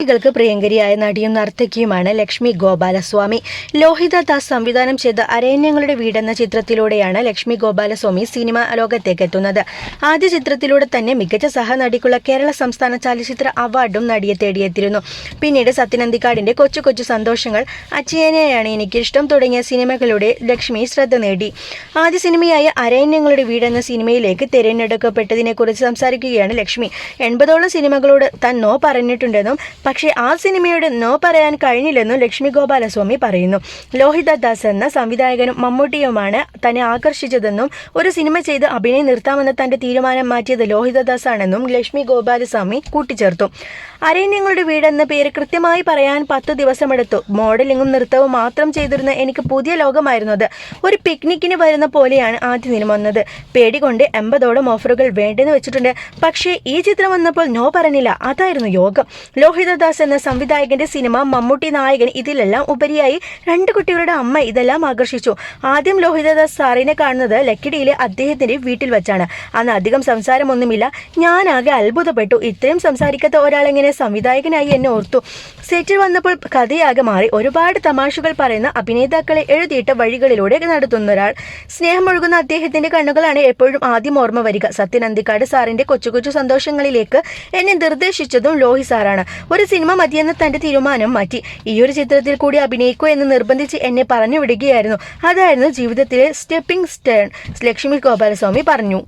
കുട്ടികൾക്ക് പ്രിയങ്കരിയായ നടിയും നർത്തകിയുമാണ് ലക്ഷ്മി ഗോപാലസ്വാമി. ലോഹിത ദാസ് സംവിധാനം ചെയ്ത അരയന്യങ്ങളുടെ വീടെന്ന ചിത്രത്തിലൂടെയാണ് ലക്ഷ്മി ഗോപാലസ്വാമി സിനിമ ലോകത്തേക്ക് എത്തുന്നത്. ആദ്യ ചിത്രത്തിലൂടെ തന്നെ മികച്ച സഹനടിക്കുള്ള കേരള സംസ്ഥാന ചലച്ചിത്ര അവാർഡും നടിയെ തേടിയെത്തിയിരുന്നു. പിന്നീട് സത്യനന്ദിക്കാടിന്റെ കൊച്ചു കൊച്ചു സന്തോഷങ്ങൾ അച്ചയനെയാണ് എനിക്കിഷ്ടം തുടങ്ങിയ സിനിമകളുടെ ലക്ഷ്മി ശ്രദ്ധ നേടി. ആദ്യ സിനിമയായ അരയന്യങ്ങളുടെ വീടെന്ന സിനിമയിലേക്ക് തിരഞ്ഞെടുക്കപ്പെട്ടതിനെക്കുറിച്ച് സംസാരിക്കുകയാണ് ലക്ഷ്മി. എൺപതോളം സിനിമകളോട് താൻ നോ പറഞ്ഞിട്ടുണ്ടെന്നും പക്ഷേ ആ സിനിമയുടെ നോ പറയാൻ കഴിഞ്ഞില്ലെന്നും ലക്ഷ്മി ഗോപാലസ്വാമി പറയുന്നു. ലോഹിത ദാസ് എന്ന സംവിധായകനും മമ്മൂട്ടിയുമാണ് തന്നെ ആകർഷിച്ചതെന്നും ഒരു സിനിമ ചെയ്ത് അഭിനയം നിർത്താമെന്ന തന്റെ തീരുമാനം മാറ്റിയത് ലോഹിതദാസ് ആണെന്നും ലക്ഷ്മി ഗോപാലസ്വാമി കൂട്ടിച്ചേർത്തു. അരേന്യങ്ങളുടെ വീടെന്ന പേര് കൃത്യമായി പറയാൻ പത്ത് ദിവസമെടുത്തു. മോഡലിങ്ങും നൃത്തവും മാത്രം ചെയ്തിരുന്ന എനിക്ക് പുതിയ ലോകമായിരുന്നത്. ഒരു പിക്നിക്കിന് വരുന്ന പോലെയാണ് ആദ്യ സിനിമ വന്നത്. പേടികൊണ്ട് എൺപതോളം ഓഫറുകൾ വേണ്ടെന്ന് വെച്ചിട്ടുണ്ട്. പക്ഷേ ഈ ചിത്രം വന്നപ്പോൾ നോ പറഞ്ഞില്ല. അതായിരുന്നു യോഗം. ലോഹിതദാസ് എന്ന സംവിധായകന്റെ സിനിമ മമ്മൂട്ടി നായകൻ ഇതിലെല്ലാം ഉപരിയായി രണ്ട് കുട്ടികളുടെ അമ്മ ഇതെല്ലാം ആകർഷിച്ചു. ആദ്യം ലോഹിതദാസ് സാറിനെ കാണുന്നത് ലക്കിടിയിലെ അദ്ദേഹത്തിന്റെ വീട്ടിൽ വെച്ചാണ്. അന്ന് അധികം സംസാരമൊന്നുമില്ല. ആകെ അത്ഭുതപ്പെട്ടു. ഇത്രയും സംസാരിക്കാത്ത ഒരാളെങ്ങനെ സംവിധായകനായി എന്നെ ഓർത്തു? സെറ്റിൽ വന്നപ്പോൾ കഥയാകെ മാറി. ഒരുപാട് തമാശകൾ പറയുന്ന അഭിനേതാക്കളെ എഴുതിയിട്ട വഴികളിലൂടെ നടത്തുന്ന ഒരാൾ. സ്നേഹമൊഴുകുന്ന അദ്ദേഹത്തിന്റെ കണ്ണുകളാണ് എപ്പോഴും ആദ്യം ഓർമ്മ വരിക. സത്യനന്ദിക്കാട് സാറിന്റെ കൊച്ചു കൊച്ചു സന്തോഷങ്ങളിലേക്ക് എന്നെ നിർദ്ദേശിച്ചതും ലോഹി സാറാണ്. ഒരു സിനിമ മതിയെന്ന തന്റെ തീരുമാനം മാറ്റി. ഈ ഒരു ചിത്രത്തിൽ കൂടി അഭിനയിക്കൂ എന്ന് നിർബന്ധിച്ച് എന്നെ പറഞ്ഞു വിടുകയായിരുന്നു അതായിരുന്നു ജീവിതത്തിലെ സ്റ്റെപ്പിംഗ് സ്റ്റേൺ ലക്ഷ്മി ഗോപാലസ്വാമി പറഞ്ഞു.